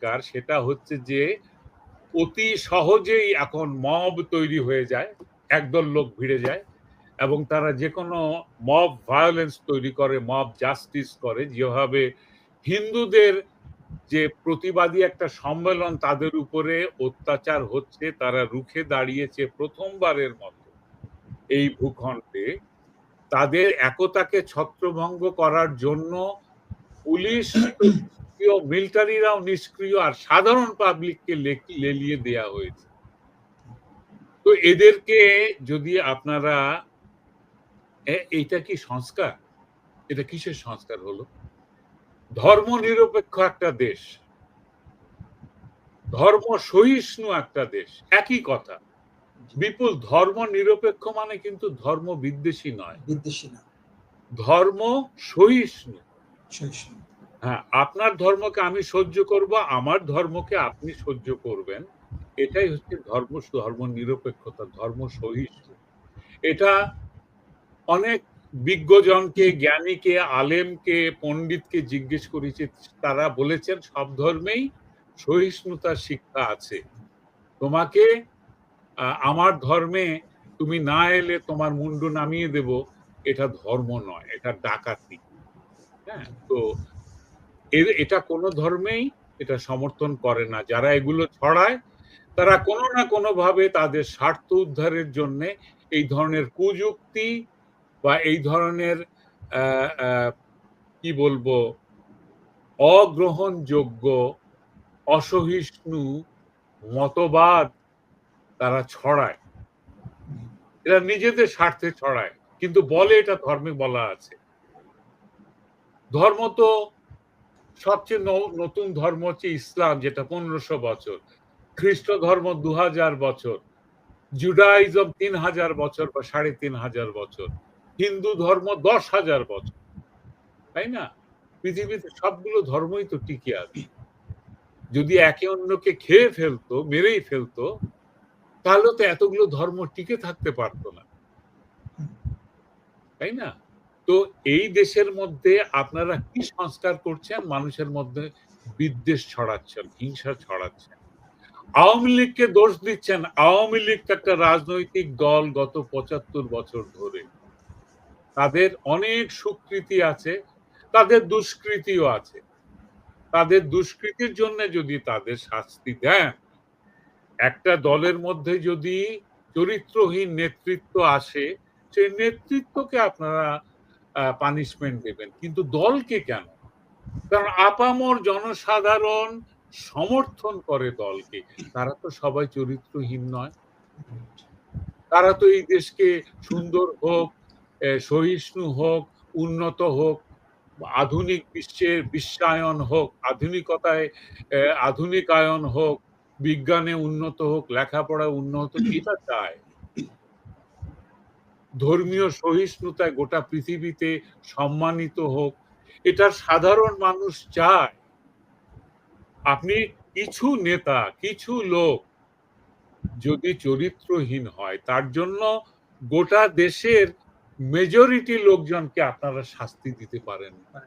পরিষ্কার সেটা হচ্ছে যে অতি সহজেই এখন মব তৈরি হয়ে যায়, একদল লোক ভিড়ে যায় এবং তারা যে কোনো মব ভায়োলেন্স তৈরি করে, মব জাস্টিস করে। যেভাবে হিন্দুদের যে প্রতিবাদী একটা সম্মেলন তাদের উপরে অত্যাচার হচ্ছে, তারা রুখে দাঁড়িয়েছে প্রথমবারের মতো এই ভূখণ্ডে। তাদের একতাকে ছত্রভঙ্গ করার জন্য পুলিশ নিষ্ক্রিয় মিলিটারিরাও নিষ্ক্রিয় আর সাধারণ পাবলিককে লেলিয়ে দেয়া হয়েছে। তো এদেরকে যদি আপনারা এইটা কি সংস্কার? এটা কিসের সংস্কার হলো? ধর্ম নিরপেক্ষ একটা দেশ ধর্ম সহিষ্ণু একটা দেশ একই কথা। বিপুল ধর্ম নিরপেক্ষ মানে কিন্তু ধর্ম বিদ্বেষী নয়। বিদ্বেষী না। ধর্ম সহিষ্ণু সহিষ্ণু। হ্যাঁ আপনার ধর্মকে আমি সহ্য করব, আমার ধর্মকে আপনি সহ্য করবেন। এটাই হচ্ছে ধর্ম ধর্ম নিরপেক্ষতা, ধর্ম সহিষ্ণু। এটা অনেক বিজ্ঞজনকে, জ্ঞানীকে, আলেমকে, পণ্ডিতকে জিজ্ঞেস করেছে, তারা বলেছেন সব ধর্মেই সহিষ্ণুতার শিক্ষা আছে। তোমাকে আমার ধর্মে তুমি না এলে তোমার মুন্ডু নামিয়ে দেব, এটা ধর্ম নয়, এটা ডাকাতি। হ্যাঁ তো এটা কোনো ধর্মেই এটা সমর্থন করে না। যারা এগুলো ছড়ায়, তারা কোনো না কোনো ভাবে তাদের স্বার্থ উদ্ধারের জন্য এই ধরনের কুযুক্তি বা এই ধরনের কি বলব, অগ্রহণযোগ্য, অসহিষ্ণু মতবাদ তারা ছড়ায়। এরা নিজেদের স্বার্থে ছড়ায়, কিন্তু বলে এটা ধর্মে বলা আছে। ধর্ম তো সবচেয়ে নতুন ধর্ম হচ্ছে ইসলাম, যেটা পনেরোশো বছর। খ্রিস্ট ধর্ম দু হাজার বছর। জুডাইজম তিন হাজার বছর বা সাড়ে তিন হাজার বছর। হিন্দু ধর্ম দশ হাজার বছর। তাই না? পৃথিবীতে সবগুলো ধর্মই তো টিকে আছে। যদি একে অন্যকে খেয়ে ফেলতো, মেরেই ফেলতো, তাহলে তো এতগুলো ধর্ম টিকে থাকতে পারতো না। তাই না? তো এই দেশের মধ্যে আপনারা কি সংস্কার করছেন? মানুষের মধ্যে বিদ্বেষ ছড়াচ্ছেন, হিংসা ছড়াচ্ছেন। আওয়ামী লীগকে দোষ দিচ্ছেন। আওয়ামী লীগ একটা রাজনৈতিক দল গত পঁচাত্তর বছর ধরে। তাদের অনেক সুকৃতি আছে, তাদের দুষ্কৃতিও আছে। তাদের দুষ্কৃতির জন্য যদি তাদের শাস্তি দেন, একটা দলের মধ্যে যদি চরিত্রহীন নেতৃত্ব আসে, সেই নেতৃত্বকে আপনারা পানিশমেন্ট দেবেন। কিন্তু দলকে কেন? কারণ আপামর জনসাধারণ সমর্থন করে দলকে। তারা তো সবাই চরিত্রহীন নয়। তারা তো এই দেশকে সুন্দর হোক সহিষ্ণু হোক, উন্নত হোক, আধুনিক বিশ্বের বিশ্বায়ন হোক, আধুনিকতায় আধুনিকায়ন হোক, বিজ্ঞানে উন্নত হোক, লেখাপড়ায় উন্নত এটা চায়। ধর্মীয় সহিষ্ণুতায় গোটা পৃথিবীতে সম্মানিত হোক এটা সাধারণ মানুষ চায় আপনি কিছু নেতা, কিছু লোক যদি চরিত্রহীন হয়, তার জন্য গোটা দেশের মেজরিটি লোকজনকে আপনারা শাস্তি দিতে পারেন না।